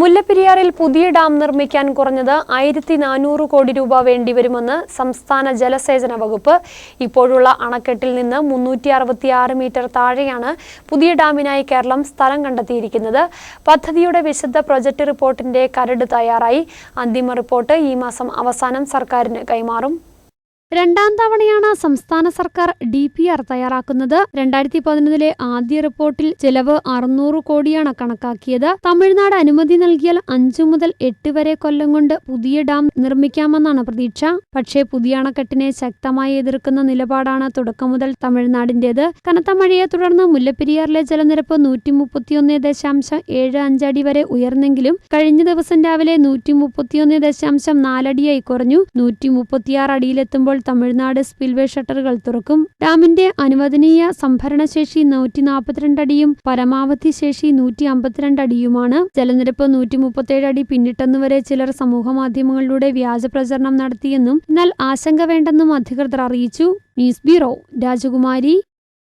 മുല്ലപ്പെരിയാറിൽ പുതിയ ഡാം നിർമ്മിക്കാൻ കുറഞ്ഞത് ആയിരത്തി നാനൂറ് കോടി രൂപ വേണ്ടിവരുമെന്ന് സംസ്ഥാന ജലസേചന വകുപ്പ്. ഇപ്പോഴുള്ള അണക്കെട്ടിൽ നിന്ന് മുന്നൂറ്റി അറുപത്തിയാറ് മീറ്റർ താഴെയാണ് പുതിയ ഡാമിനായി കേരളം സ്ഥലം കണ്ടെത്തിയിരിക്കുന്നത്. പദ്ധതിയുടെ വിശദ പ്രൊജക്ട് റിപ്പോർട്ടിന്റെ കരട് തയ്യാറായി. അന്തിമ റിപ്പോർട്ട് ഈ മാസം അവസാനം സർക്കാരിന് കൈമാറും. രണ്ടാം തവണയാണ് സംസ്ഥാന സർക്കാർ ഡി പി ആർ തയ്യാറാക്കുന്നത്. രണ്ടായിരത്തി പതിനൊന്നിലെ ആദ്യ റിപ്പോർട്ടിൽ ചെലവ് അറുന്നൂറ് കോടിയാണ് കണക്കാക്കിയത്. തമിഴ്നാട് അനുമതി നൽകിയാൽ അഞ്ചു മുതൽ എട്ട് വരെ കൊല്ലം കൊണ്ട് പുതിയ ഡാം നിർമ്മിക്കാമെന്നാണ് പ്രതീക്ഷ. പക്ഷേ പുതിയ അണക്കെട്ടിനെ ശക്തമായി എതിർക്കുന്ന നിലപാടാണ് തുടക്കം മുതൽ തമിഴ്നാടിന്റേത്. കനത്ത മഴയെ തുടർന്ന് മുല്ലപ്പെരിയാറിലെ ജലനിരപ്പ് നൂറ്റി മുപ്പത്തിയൊന്ന് ദശാംശം ഏഴ് അഞ്ചടി വരെ ഉയർന്നെങ്കിലും കഴിഞ്ഞ ദിവസം രാവിലെ നൂറ്റി മുപ്പത്തിയൊന്ന് ദശാംശം നാലടിയായി കുറഞ്ഞു. നൂറ്റി മുപ്പത്തിയാറ് അടിയിലെത്തുമ്പോൾ തമിഴ്നാട് സ്പിൽവേ ഷട്ടറുകൾ തുറക്കും. ഡാമിന്റെ അനുവദനീയ സംഭരണശേഷി നൂറ്റി നാൽപ്പത്തിരണ്ട് അടിയും പരമാവധി ശേഷി നൂറ്റി അമ്പത്തിരണ്ട് അടിയുമാണ്. ജലനിരപ്പ് നൂറ്റി മുപ്പത്തേഴ് അടി പിന്നിട്ടെന്നുവരെ ചിലർ സമൂഹമാധ്യമങ്ങളിലൂടെ വ്യാജ പ്രചരണം നടത്തിയെന്നും എന്നാൽ ആശങ്ക വേണ്ടെന്നും അധികൃതർ അറിയിച്ചു. ന്യൂസ് ബ്യൂറോ രാജകുമാരി.